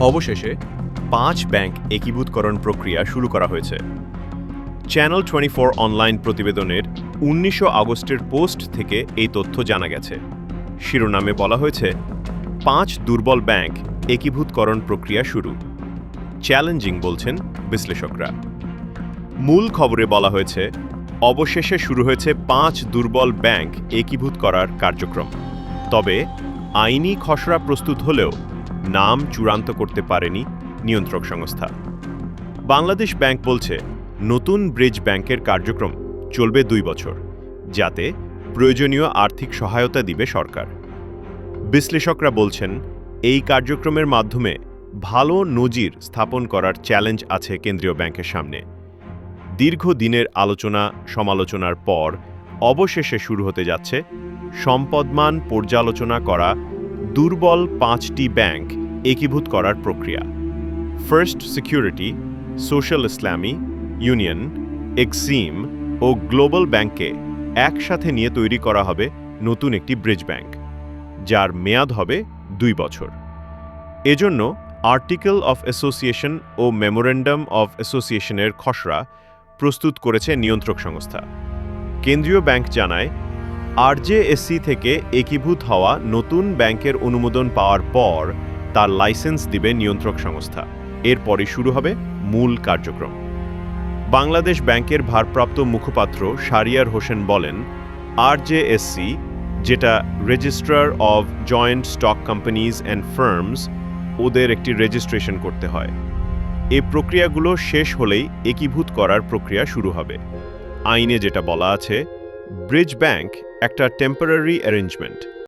অবশেষে পাঁচ ব্যাংক একীভূতকরণ প্রক্রিয়া শুরু করা হয়েছে। চ্যানেল টোয়েন্টি ফোর অনলাইন প্রতিবেদনের উনিশশো আগস্টের পোস্ট থেকে এই তথ্য জানা গেছে। শিরোনামে বলা হয়েছে, পাঁচ দুর্বল ব্যাংক একীভূতকরণ প্রক্রিয়া শুরু। চ্যালেঞ্জিং বলছেন বিশ্লেষকরা। মূল খবরে বলা হয়েছে, অবশেষে শুরু হয়েছে পাঁচ দুর্বল ব্যাংক একীভূত করার কার্যক্রম। তবে আইনি খসড়া প্রস্তুত হলেও নাম চূড়ান্ত করতে পারেনি নিয়ন্ত্রক সংস্থা। বাংলাদেশ ব্যাংক বলছে, নতুন ব্রিজ ব্যাংকের কার্যক্রম চলবে দুই বছর, যাতে প্রয়োজনীয় আর্থিক সহায়তা দিবে সরকার। বিশ্লেষকরা বলছেন, এই কার্যক্রমের মাধ্যমে ভালো নজির স্থাপন করার চ্যালেঞ্জ আছে কেন্দ্রীয় ব্যাংকের সামনে। দীর্ঘদিনের আলোচনা, সমালোচনার পর অবশেষে শুরু হতে যাচ্ছে সম্পদমান পর্যালোচনা করা দুর্বল পাঁচটি ব্যাংক একীভূত করার প্রক্রিয়া। First security social Islami union exim ও গ্লোবাল ব্যাংককে একসাথে নিয়ে তৈরি করা হবে নতুন একটি ব্রিজ ব্যাংক যার মেয়াদ হবে দুই বছর। এজন্য আর্টিকেল অফ অ্যাসোসিয়েশন ও মেমোরেন্ডাম অফ অ্যাসোসিয়েশনের খসড়া প্রস্তুত করেছে নিয়ন্ত্রক সংস্থা। কেন্দ্রীয় ব্যাংক জানায় আরজেএসসি থেকে একীভূত হওয়া নতুন ব্যাংকের অনুমোদন পাওয়ার পর তার লাইসেন্স দিবে নিয়ন্ত্রক সংস্থা। এরপরই শুরু হবে মূল কার্যক্রম। বাংলাদেশ ব্যাংকের ভারপ্রাপ্ত মুখপাত্র শারিয়ার হোসেন বলেন আরজেএসসি যেটা registrar of joint stock companies and firms ওদের একটি রেজিস্ট্রেশন করতে হয়। এই প্রক্রিয়াগুলো শেষ হলেই একীভূত করার প্রক্রিয়া শুরু হবে। আইনে যেটা বলা আছে, ব্রিজ ব্যাংক একটা টেম্পোরারি অ্যারেঞ্জমেন্ট